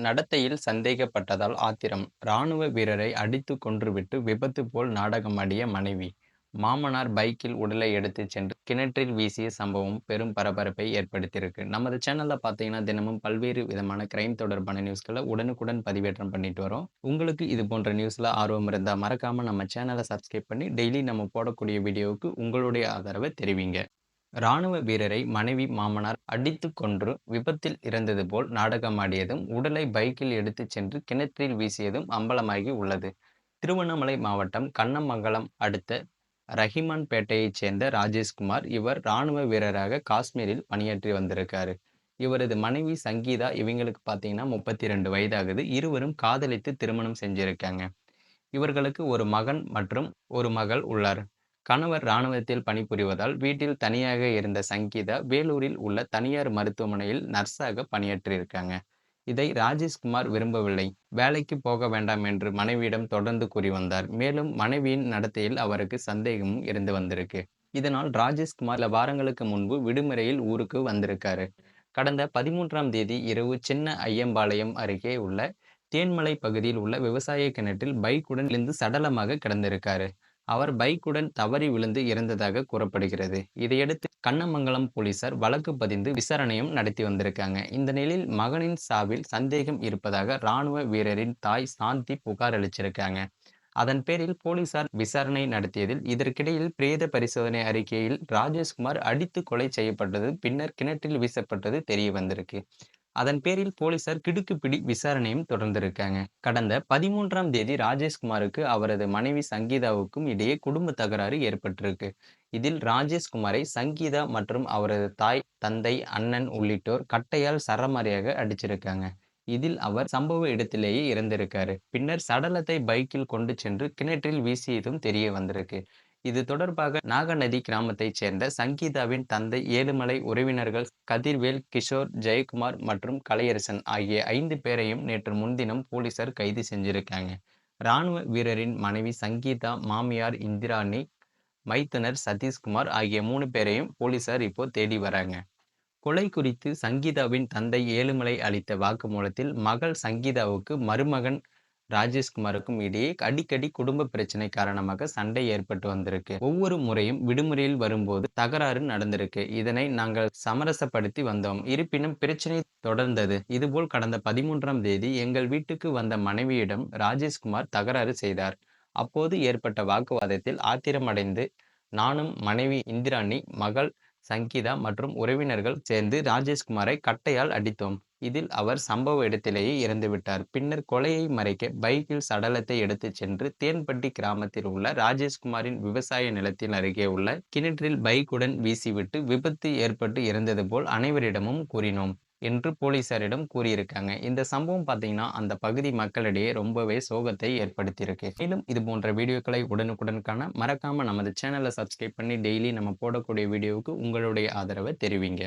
நடத்தையில் சந்தேகப்பட்டதால் ஆத்திரம். ராணுவ வீரரை அடித்து கொன்றுவிட்டு விபத்து போல் நாடகமாடிய மனைவி. மாமனார் பைக்கில் உடலை எடுத்து சென்று கிணற்றில் வீசிய சம்பவம் பெரும் பரபரப்பை ஏற்படுத்தியிருக்கு. நமது சேனல்ல பார்த்தீங்கன்னா தினமும் பல்வேறு விதமான கிரைம் தொடர்பான நியூஸ்களை உடனுக்குடன் பதிவேற்றம் பண்ணிட்டு வரோம். உங்களுக்கு இது போன்ற நியூஸ்ல ஆர்வம் இருந்தால் மறக்காம நம்ம சேனலை சப்ஸ்கிரைப் பண்ணி டெய்லி நம்ம போடக்கூடிய வீடியோவுக்கு உங்களுடைய ஆதரவை தெரிவிங்க. ராணுவ வீரரை மனைவி மாமனார் அடித்து கொன்று விபத்தில் இறந்தது போல் நாடகமாடியதும் உடலை பைக்கில் எடுத்துச் சென்று கிணற்றில் வீசியதும் அம்பலமாகி உள்ளது. திருவண்ணாமலை மாவட்டம் கண்ணமங்கலம் அடுத்த ரஹிமான்பேட்டையைச் சேர்ந்த ராஜேஷ்குமார் இவர் ராணுவ வீரராக காஷ்மீரில் பணியாற்றி வந்திருக்காரு. இவரது மனைவி சங்கீதா இவங்களுக்கு பார்த்தீங்கன்னா முப்பத்தி ரெண்டு வயதாகுது. இருவரும் காதலித்து திருமணம் செஞ்சிருக்காங்க. இவர்களுக்கு ஒரு மகன் மற்றும் ஒரு மகள் உள்ளார். கணவர் இராணுவத்தில் பணிபுரிவதால் வீட்டில் தனியாக இருந்த சங்கீதா வேலூரில் உள்ள தனியார் மருத்துவமனையில் நர்ஸாக பணியாற்றியிருக்காங்க. இதை ராஜேஷ்குமார் விரும்பவில்லை. வேலைக்கு போக வேண்டாம் என்று மனைவியிடம் தொடர்ந்து கூறி வந்தார். மேலும் மனைவியின் நடத்தையில் அவருக்கு சந்தேகமும் இருந்து வந்திருக்கு. இதனால் ராஜேஷ்குமார் சில வாரங்களுக்கு முன்பு விடுமுறையில் ஊருக்கு வந்திருக்காரு. கடந்த பதிமூன்றாம் தேதி இரவு சின்ன ஐயம்பாளையம் அருகே உள்ள தேன்மலை பகுதியில் உள்ள விவசாய கிணற்றில் பைக்குடன் இருந்து சடலமாக கிடந்திருக்காரு. அவர் பைக்குடன் தவறி விழுந்து இறந்ததாக கூறப்படுகிறது. இதையடுத்து கண்ணமங்கலம் போலீசார் வழக்கு பதிந்து விசாரணையும் நடத்தி வந்திருக்காங்க. இந்த நிலையில் மகனின் சாவில் சந்தேகம் இருப்பதாக ராணுவ வீரரின் தாய் சாந்தி புகார் அளிச்சிருக்காங்க. அதன் பேரில் போலீசார் விசாரணை நடத்தியதில் இதற்கிடையில் பிரேத பரிசோதனை அறிக்கையில் ராஜேஷ்குமார் அடித்து கொலை செய்யப்பட்டது பின்னர் கிணற்றில் வீசப்பட்டது தெரிய வந்திருக்கு. அதன் பேரில் போலீசார் கிடுக்குப்பிடி விசாரணையும் தொடர்ந்திருக்காங்க. கடந்த பதிமூன்றாம் தேதி ராஜேஷ்குமாருக்கு அவரது மனைவி சங்கீதாவுக்கும் இடையே குடும்ப தகராறு ஏற்பட்டிருக்கு. இதில் ராஜேஷ்குமாரை சங்கீதா மற்றும் அவரது தாய் தந்தை அண்ணன் உள்ளிட்டோர் கட்டையால் சரமாரியாக அடிச்சிருக்காங்க. இதில் அவர் சம்பவ இடத்திலேயே இறந்திருக்காரு. பின்னர் சடலத்தை பைக்கில் கொண்டு சென்று கிணற்றில் வீசியதும் தெரிய வந்திருக்கு. இது தொடர்பாக நாகநதி கிராமத்தைச் சேர்ந்த சங்கீதாவின் தந்தை ஏழுமலை உறவினர்கள் கதிர்வேல் கிஷோர் ஜெயக்குமார் மற்றும் கலையரசன் ஆகிய ஐந்து பேரையும் நேற்று முன்தினம் போலீசார் கைது செஞ்சிருக்காங்க. இராணுவ வீரரின் மனைவி சங்கீதா மாமியார் இந்திராணி மைத்துனர் சதீஷ்குமார் ஆகிய மூணு பேரையும் போலீசார் இப்போ தேடி வராங்க. கொலை குறித்து சங்கீதாவின் தந்தை ஏழுமலை அளித்த வாக்குமூலத்தில் மகள் சங்கீதாவுக்கு மருமகன் ராஜேஷ்குமாருக்கும் இடையே அடிக்கடி குடும்ப பிரச்சனை காரணமாக சண்டை ஏற்பட்டு வந்திருக்கு. ஒவ்வொரு முறையும் விடுமுறையில் வரும்போது தகராறு நடந்திருக்கு. இதனை நாங்கள் சமரசப்படுத்தி வந்தோம். இருப்பினும் பிரச்சனை தொடர்ந்தது. இதுபோல் கடந்த பதிமூன்றாம் தேதி எங்கள் வீட்டுக்கு வந்த மனைவியிடம் ராஜேஷ்குமார் தகராறு செய்தார். அப்போது ஏற்பட்ட வாக்குவாதத்தில் ஆத்திரமடைந்து நானும் மனைவி இந்திராணி மகள் சங்கீதா மற்றும் உறவினர்கள் சேர்ந்து ராஜேஷ்குமாரை கட்டையால் அடித்தோம். இதில் அவர் சம்பவ இடத்திலேயே இறந்துவிட்டார் பின்னர் கொலையை மறைக்க பைக்கில் சடலத்தை எடுத்துச் சென்று தேன்பட்டி கிராமத்தில் உள்ள ராஜேஷ்குமாரின் விவசாய நிலத்தின் அருகே உள்ள கிணற்றில் பைக்குடன் வீசிவிட்டு விபத்து ஏற்பட்டு இறந்தது போல் அனைவரிடமும் கூறினோம் என்று போலீசாரிடம் கூறியிருக்காங்க. இந்த சம்பவம் பார்த்தீங்கன்னா அந்த பகுதி மக்களிடையே ரொம்பவே சோகத்தை ஏற்படுத்தியிருக்கு. மேலும் இது போன்ற வீடியோக்களை உடனுக்குடன் காண மறக்காம நமது சேனலை சப்ஸ்கிரைப் பண்ணி டெய்லி நம்ம போடக்கூடிய வீடியோவுக்கு உங்களுடைய ஆதரவை தெரிவிங்க.